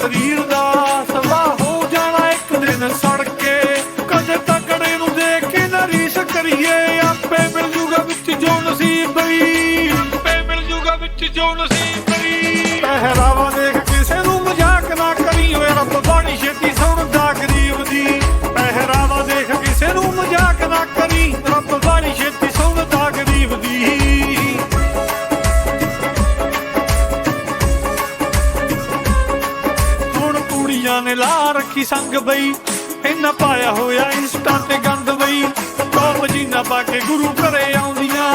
ਸਰੀਰ ਦਾ ਸਵਾ ਹੋ ਜਾਣਾ ਇੱਕ ਦਿਨ ਸੜ ਕੇ ਕਦੇ ਤਕੜੇ ਨੂੰ ਦੇਖ ਕੇ ਨਾ ਰੀਸ ਕਰੀਏ। ਆਪੇ ਮਿਲ ਜੂਗਾ ਵਿੱਚ ਜੋ ਨਸੀਬ ਬਈ। ਆਪੇ ਮਿਲ ਜੂਗਾ ਵਿੱਚ ਜੋ ਨਸੀਬ ਬਈ। ਪਹਿਰਾਵਾ ਦੇਖ ਨੇ ਲਾ ਰੱਖੀ ਸੰਗ ਬਈ। ਇਹਨਾਂ ਪਾਇਆ ਹੋਇਆ ਇੰਸਟਾ ਤੇ ਗੰਦ ਬਈ। ਟੌਪ ਜੀਨਾ ਪਾ ਕੇ ਗੁਰੂ ਘਰੇ ਆਉਂਦੀਆਂ।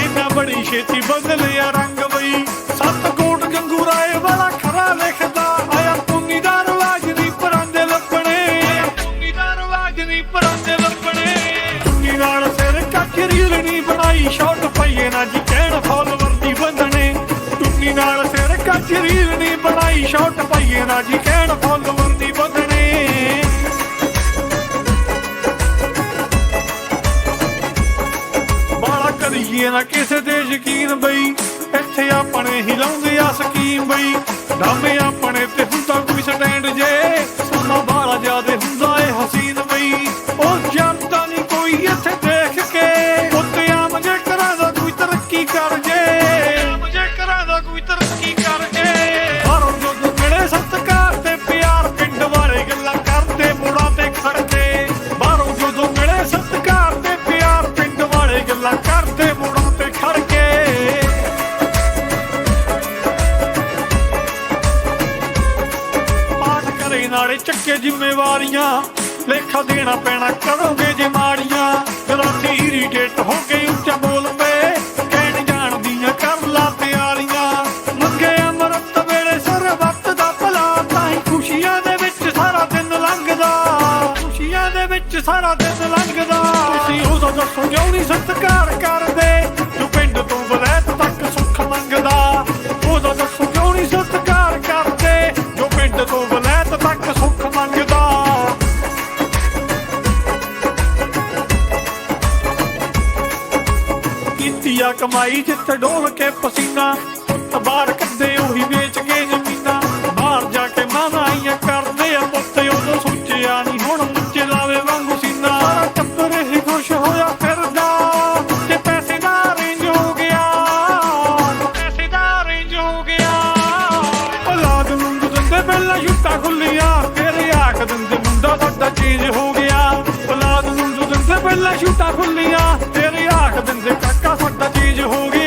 ਇੰਨਾ ਬੜੀ ਛੇਤੀ ਬਦਲਿਆ ਰੰਗ ਬਈ। ਸੱਤ ਕੋਟ ਗੰਗੂ ਰਾਏ ਵਾਲਾ ਖਰਾ ਲਿਖਦਾ। ਆਇਆ ਪੁੰਨੀ ਦਾ ਰਵਾਜ ਨਹੀਂ ਪਰਾਂਦੇ ਲੱਪਣੇ ਆਇਆ ਪੁੰਨੀ ਦਾ ਰਵਾਜ ਨਹੀਂ ਪਰਾਂਦੇ ਲੱਪਣੇ ਪੁੰਨੀ ਨਾਲ ਸਿਰ ਕੱਖ ਰੀਲ ਨਹੀਂ ਬਣਾਈ। ਸ਼ਾਟ ਪਈਏ ਨਾ ਜੀ ਕਹਿਣ ਫਾਲੋਵਰ ਦੀ ਬੰਦਣੇ। ਟੁੰਨੀ ਨਾਲ ਸਿਰ ਕੱਖ ਰੀਲ ਨਹੀਂ ਬਣਾਈ। ਸ਼ਾਟ ਪਈਏ ਨਾ ਜੀ ਕਹਿਣ ਫਾਲੋਵਰ ਕਰੀਏ ਨਾ ਕਿਸੇ ਤੇ ਯਕੀਨ ਬਈ। ਇੱਥੇ ਆਪਣੇ ਹੀ ਲਾਉਂਦੇ ਆ ਸਕੀਮ ਬਈ। ਡਾਮੇ ਆਪਣੇ ਤੇ ਹੁੰਦਾ ਕੋਈ ਸਟੈਂਡ ਜੇ। ਸੋਨਾ ਬਾਲਾ ਜਿਆਦੇ ਹੁੰਦਾ ਏ ਹਸੀਨ ਬਈ। ਉਹ ਜਨਤਾ ਨਹੀਂ ਕੋਈ ਇੱਥੇ ਦੇਖ ਕੇ। ਉੱਤੇ ਆਮ ਜੇ ਕਰਾਂ ਦਾ ਕੋਈ ਤਰੱਕੀ ਕਰ ਜੇ। ਕਰੇ ਚੱਕੇ ਜ਼ਿੰਮੇਵਾਰੀਆਂ। ਲੇਖਾ ਦੇਣਾ ਪੈਣਾ ਕਰੋਗੇ ਜੇ ਮਾੜੀਆਂ। ਗਲਾਸੀ ਇਰੀਟੇਟ ਹੋ ਕੇ ਉੱਚਾ ਬੋਲ ਪਏ, ਕਹਿਣ ਜਾਣਦੀਆਂ ਕਰ ਲਾ ਪਿਆਰੀਆਂ ਮੰਗੇ ਅਮਰਤ ਵੇਲੇ ਸਰਬੱਤ ਦਾ ਭਲਾ, ਤਾਂ ਹੀ ਖੁਸ਼ੀਆਂ ਦੇ ਵਿੱਚ ਸਾਰਾ ਦਿਨ ਲੰਘਦਾ। ਖੁਸ਼ੀਆਂ ਦੇ ਵਿੱਚ ਸਾਰਾ ਦਿਨ ਲੰਘਦਾ। ਤੁਸੀਂ ਉਹਦਾ ਦੱਸੋ ਕਿਉਂ ਨਹੀਂ ਸਤਿਕਾਰ ਕਰ ਕੀਤੀ ਕਮਾਈ ਜਿੱਥੇ ਡੋਲ ਕੇ ਪਸੀਨਾ ਪੁੱਤ ਬਾਹਰ ਕੱਢੇ ਉਹੀ ਵੇਚ ਕੇ ਜ਼ਮੀਨਾਂ। ਬਾਹਰ ਜਾ ਕੇ ਮਾਨਾਈਆਂ ਕਰਦੇ ਆ ਪੁੱਤ ਉਦੋਂ ਸੋਚਿਆ ਨਹੀਂ ਹੁਣ ਮੁੱਚੇ ਲਾਵੇ ਵਾਂਗੂ ਸੀਨਾ। ਸਾਰਾ ਟੱਬਰ ਹੀ ਖੁਸ਼ ਹੋਇਆ ਫਿਰਦਾ ਤੇ ਪੈਸੇ ਦਾ ਰੇਂਜ ਹੋ ਗਿਆ ਪੈਸੇ ਦਾ ਰੇਂਜ ਹੋ ਗਿਆ। ਔਲਾਦ ਨੂੰ ਦਿੰਦੇ ਪਹਿਲਾਂ ਛੁੱਟਾ ਖੁੱਲੀਆਂ ਫਿਰ ਆਖ ਦਿੰਦੇ ਮੁੰਡਾ ਵੱਡਾ ਚੀਜ਼ ਹੋ ਗਿਆ। ਔਲਾਦ ਨੂੰ ਦਿੰਦੇ ਪਹਿਲਾਂ ਛੁੱਟਾ ਖੁੱਲੀਆਂ ਰੱਖ ਦਿੰਦੇ ਕਾਕਾ ਸਾਡਾ ਚੀਜ਼ ਹੋ ਗਈ।